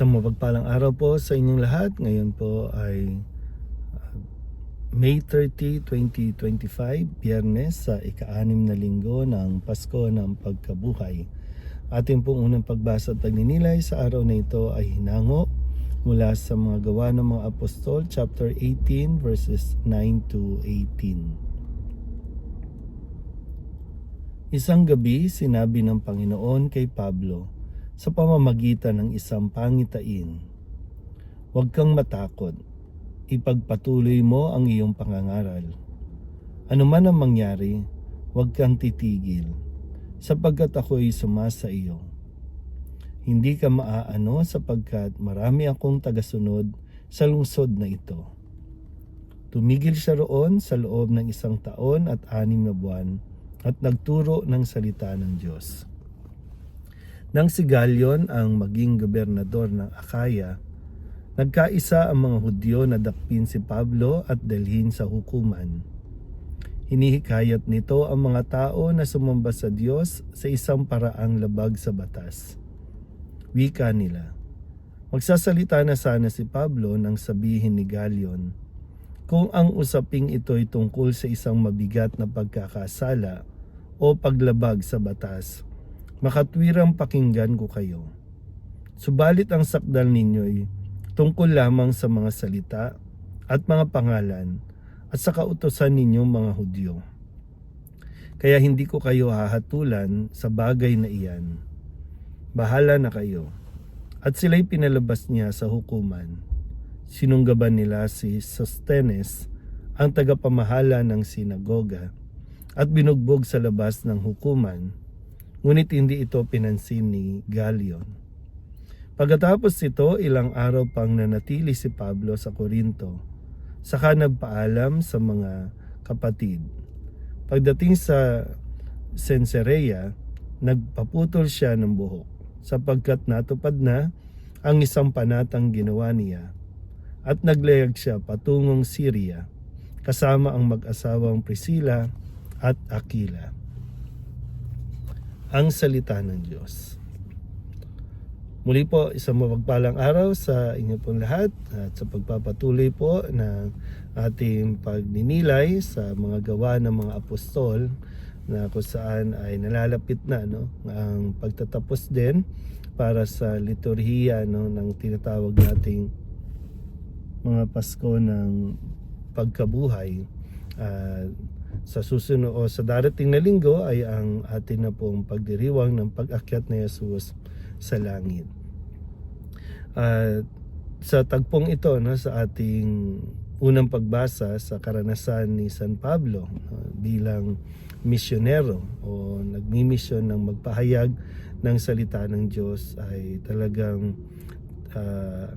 Isang mapagpalang araw po sa inyong lahat. Ngayon po ay uh, May 30, 2025, Biyernes sa ika-anim na linggo ng Pasko ng Pagkabuhay. Ating pong unang pagbasa at pagninilay sa araw na ito ay hinango mula sa mga gawa ng mga apostol, chapter 18, verses 9 to 18. Isang gabi, sinabi ng Panginoon kay Pablo, sa pamamagitan ng isang pangitain. Huwag kang matakot. Ipagpatuloy mo ang iyong pangangaral. Ano man ang mangyari, huwag kang titigil, sapagkat ako'y sumasa iyo. Hindi ka maaano sapagkat marami akong tagasunod sa lungsod na ito. Tumigil siya roon sa loob ng isang taon at anim na buwan at nagturo ng salita ng Diyos. Nang si Galion ang maging gobernador ng Akaya, nagkaisa ang mga Hudyo na dakpin si Pablo at dalhin sa hukuman. Hinihikayat nito ang mga tao na sumamba sa Diyos sa isang paraang labag sa batas. Wika nila. Magsasalita na sana si Pablo nang sabihin ni Galion, kung ang usaping ito ay tungkol sa isang mabigat na pagkakasala o paglabag sa batas, makatwirang pakinggan ko kayo. Subalit ang sakdal ninyo'y tungkol lamang sa mga salita at mga pangalan at sa kautosan ninyong mga Hudyo. Kaya hindi ko kayo hahatulan sa bagay na iyan. Bahala na kayo. At sila'y pinalabas niya sa hukuman. Sinunggaban nila si Sostenes, ang tagapamahala ng sinagoga, at binugbog sa labas ng hukuman ngunit hindi ito pinansin ni Galion. Pagkatapos ito, ilang araw pang nanatili si Pablo sa Korinto, saka nagpaalam sa mga kapatid. Pagdating sa Senserea, nagpaputol siya ng buhok sapagkat natupad na ang isang panatang ginawa niya at naglayag siya patungong Syria kasama ang mag-asawang Priscilla at Aquila ang salita ng Diyos. Muli po, isang mapagpalang araw sa inyo pong lahat at sa pagpapatuloy po ng ating pagninilay sa mga gawa ng mga apostol na kung saan ay nalalapit na no, ang pagtatapos din para sa liturhiya no, ng tinatawag nating mga Pasko ng pagkabuhay. Uh, sa susunod o sa darating na linggo ay ang atin na pong pagdiriwang ng pag-akyat ni Jesus sa langit. At sa tagpong ito no, sa ating unang pagbasa sa karanasan ni San Pablo bilang misyonero o nagmimisyon ng magpahayag ng salita ng Diyos ay talagang uh,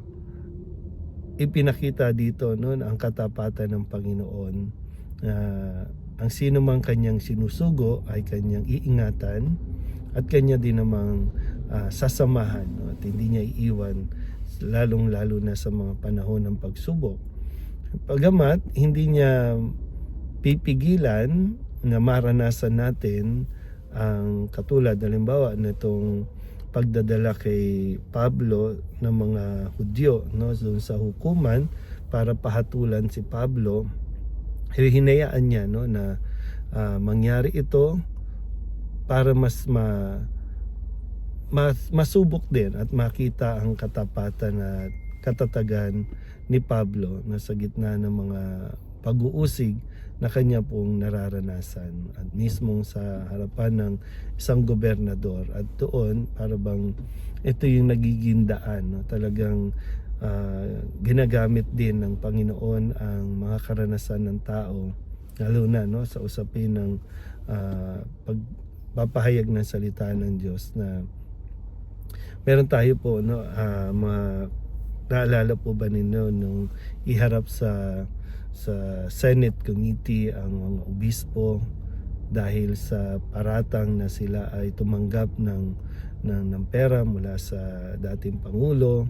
ipinakita dito no, ang katapatan ng Panginoon na uh, ang sino mang kanyang sinusugo ay kanyang iingatan at kanya din namang uh, sasamahan no? at hindi niya iiwan lalong lalo na sa mga panahon ng pagsubok. Pagamat hindi niya pipigilan na maranasan natin ang katulad halimbawa nitong pagdadala kay Pablo ng mga Hudyo no doon sa hukuman para pahatulan si Pablo hinayaan niya no na uh, mangyari ito para mas ma mas masubok din at makita ang katapatan at katatagan ni Pablo na sa gitna ng mga pag-uusig na kanya pong nararanasan at mismong sa harapan ng isang gobernador at doon para bang ito yung nagiging daan no? talagang uh, ginagamit din ng Panginoon ang mga karanasan ng tao lalo na no sa usapin ng uh, pagpapahayag ng salita ng Diyos na meron tayo po no uh, mga naalala po ba ninyo nung iharap sa sa Senate Committee ang mga obispo dahil sa paratang na sila ay tumanggap ng ng, ng pera mula sa dating pangulo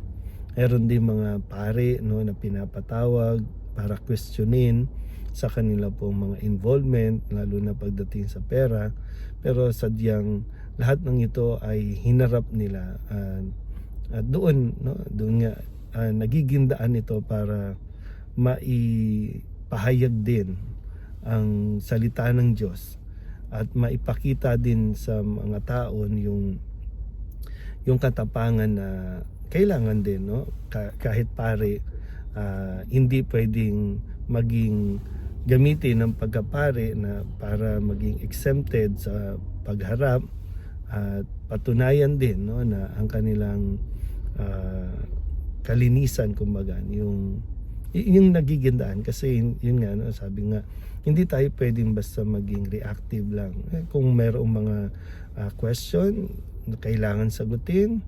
Meron din mga pare no, na pinapatawag para questionin sa kanila pong mga involvement lalo na pagdating sa pera. Pero sadyang lahat ng ito ay hinarap nila uh, At doon, no, doon nga ah, nagiging daan ito para maipahayag din ang salita ng Diyos at maipakita din sa mga taon yung yung katapangan na kailangan din no? Ka- kahit pare ah, hindi pwedeng maging gamitin ng pagkapare na para maging exempted sa pagharap at patunayan din no? Na ang kanilang ah, kalinisan kumbaga yung yung nagigindaan kasi yun, nga no, sabi nga hindi tayo pwedeng basta maging reactive lang. Eh, kung mayroong mga ah, question na kailangan sagutin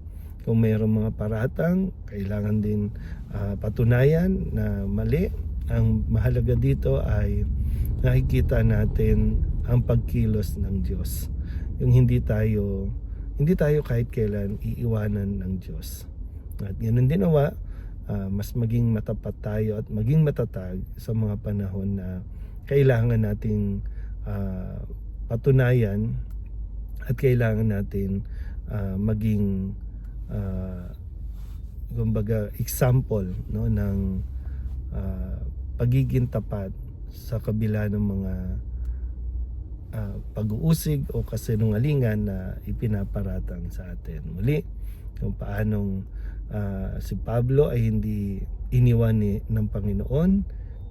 kung mayroong mga paratang kailangan din ah, patunayan na mali. Ang mahalaga dito ay nakikita natin ang pagkilos ng Diyos. Yung hindi tayo hindi tayo kahit kailan iiwanan ng Diyos. At ganun din nawa ah, mas maging matapat tayo at maging matatag sa mga panahon na kailangan nating ah, patunayan at kailangan natin ah, maging ah, kumbaga example no ng ah, pagiging tapat sa kabila ng mga ah, pag-uusig o kasinungalingan na ipinaparatang sa atin. Muli, kung paanong ah, si Pablo ay hindi iniwan ni, ng Panginoon,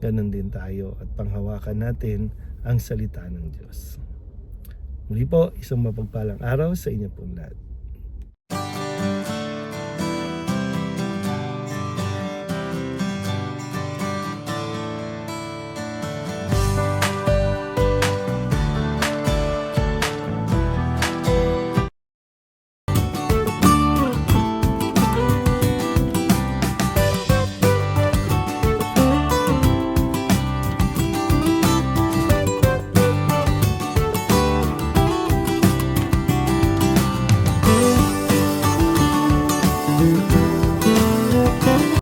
ganun din tayo at panghawakan natin ang salita ng Diyos. Muli po, isang mapagpalang araw sa inyo pong lahat.